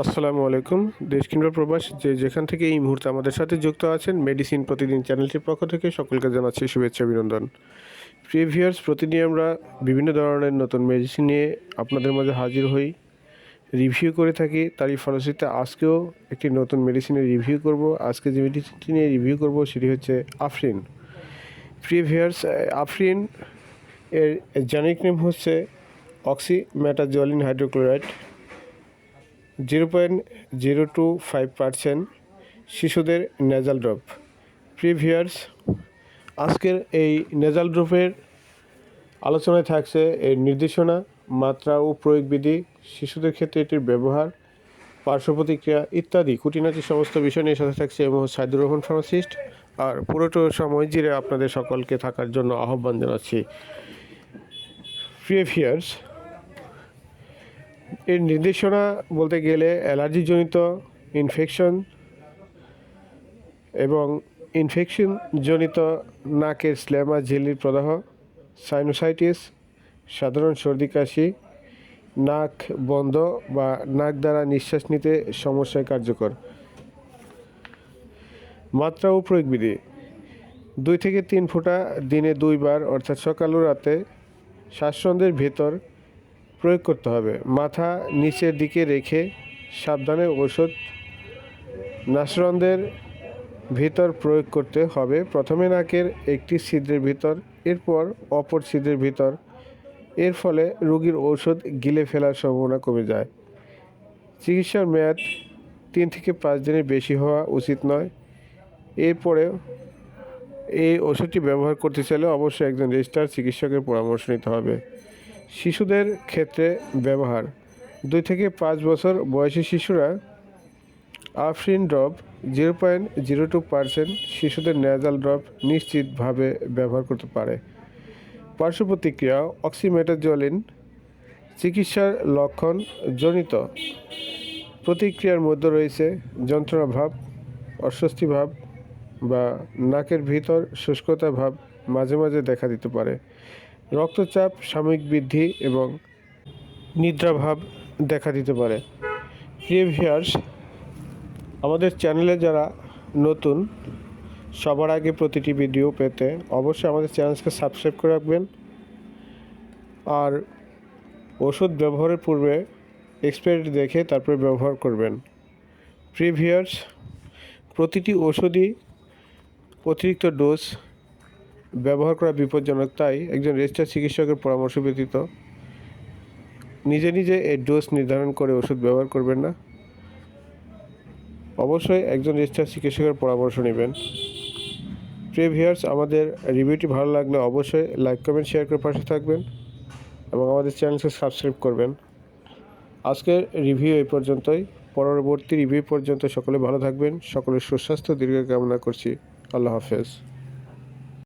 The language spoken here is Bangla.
আসসালামু আলাইকুম। দেশ কিংবা প্রবাস, যে যেখান থেকে এই মুহূর্তে আমাদের সাথে যুক্ত আছেন মেডিসিন প্রতিদিন চ্যানেলটির পক্ষ থেকে সকলকে জানাচ্ছি শুভেচ্ছা অভিনন্দন। প্রিভিয়ার্স প্রতিদিন আমরা বিভিন্ন ধরনের নতুন মেডিসিন নিয়ে আপনাদের মাঝে হাজির হই। রিভিউ করে থাকি, তারই ফলশ্রুতিতে আজকেও একটি নতুন মেডিসিনের রিভিউ করব। আজকে যে মেডিসিনটি নিয়ে রিভিউ করব, সেটি হচ্ছে আফরিন প্রিভিয়ার্স আফরিন এর জেনিক নেম হচ্ছে oxymetazoline hydrochloride zero point zero two five percent শিশুদের নেজাল ড্রপ প্রিভিয়ার্স আজকের এই নেজাল ড্রপের আলোচনায় থাকছে এর নির্দেশনা, মাত্রা ও প্রয়োগবিধি, শিশুদের ক্ষেত্রে এটির ব্যবহার, পার্শ্ব প্রতিক্রিয়া ইত্যাদি খুঁটিনাটি সমস্ত বিষয় নিয়ে সাথে থাকছে এবং সাইদুর রহমান ফার্মাসিস্ট। আর পুরোটো সময় জিরে আপনাদের সকলকে থাকার জন্য আহ্বান জানাচ্ছি। প্রিভিয়ার্স এর নির্দেশনা বলতে গেলে অ্যালার্জিজনিত ইনফেকশন এবং ইনফেকশনজনিত নাকের স্ল্যামা ঝিল্লির প্রদাহ সাইনোসাইটিস সাধারণ সর্দি কাশি, নাক বন্ধ বা নাক দ্বারা নিঃশ্বাস নিতে সমস্যায় কার্যকর। মাত্রা ও প্রয়োগবিধি দুই থেকে তিন ফোঁটা দিনে দুইবার, অর্থাৎ সকাল ও রাতে শ্বাসরন্ধ্রের ভেতর প্রয়োগ করতে হবে। মাথা নিচের দিকে রেখে সাবধানে ওষুধ নাসরন্ধ্রের ভিতর প্রয়োগ করতে হবে। প্রথমে নাকের একটি ছিদ্রের ভিতর, এরপর অপর ছিদ্রের ভিতর। এর ফলে রোগীর ঔষধ গিলে ফেলার সম্ভাবনা কমে যায়। চিকিৎসার মেয়াদ তিন থেকে পাঁচ দিনের বেশি হওয়া উচিত নয়। এরপরে এই ওষুধটি ব্যবহার করতে চাইলে অবশ্যই একজন রেজিস্টার চিকিৎসকের পরামর্শ নিতে হবে। শিশুদের ক্ষেত্রে ব্যবহার। দুই থেকে পাঁচ বছর বয়সী শিশুরা Afrin drop zero point zero two percent শিশুদের নেজাল ড্রপ নিশ্চিতভাবে ব্যবহার করতে পারে। পার্শ্ব প্রতিক্রিয়া অক্সিমেটাজলিন চিকিৎসার লক্ষণ জনিত। প্রতিক্রিয়ার মধ্যে রয়েছে যন্ত্রণা ভাব, অস্বস্তি ভাব বা নাকের ভিতর শুষ্কতা ভাব মাঝে মাঝে দেখা দিতে পারে। রক্তচাপ, সাময়িক বৃদ্ধি এবং নিদ্রাভাব দেখা দিতে পারে। প্রিয় ভিউয়ার্স আমাদের চ্যানেলে যারা নতুন, সবার আগে প্রতিটি ভিডিও পেতে অবশ্যই আমাদের চ্যানেলকে সাবস্ক্রাইব করে রাখবেন। আর ওষুধ ব্যবহারের পূর্বে এক্সপায়ারি দেখে তারপরে ব্যবহার করবেন। প্রিভিয়ার্স প্রতিটি ওষুধই অতিরিক্ত ডোজ ব্যবহার করা বিপজ্জনক, তাই একজন রেজিস্টার চিকিৎসকের পরামর্শ ব্যতীত নিজে নিজে এই ডোজ নির্ধারণ করে ওষুধ ব্যবহার করবেন না। অবশ্যই একজন রেজিস্টার চিকিৎসকের পরামর্শ নেবেন। প্রিভিয়ার্স, আমাদের রিভিউটি ভালো লাগলে অবশ্যই লাইক, কমেন্ট, শেয়ার করে পাশে থাকবেন এবং আমাদের চ্যানেলকে সাবস্ক্রাইব করবেন। আজকের রিভিউ এই পর্যন্তই। পরবর্তী রিভিউ পর্যন্ত সকলে ভালো থাকবেন। সকলের সুস্বাস্থ্য, দীর্ঘ কামনা করছি। আল্লাহ হাফেজ।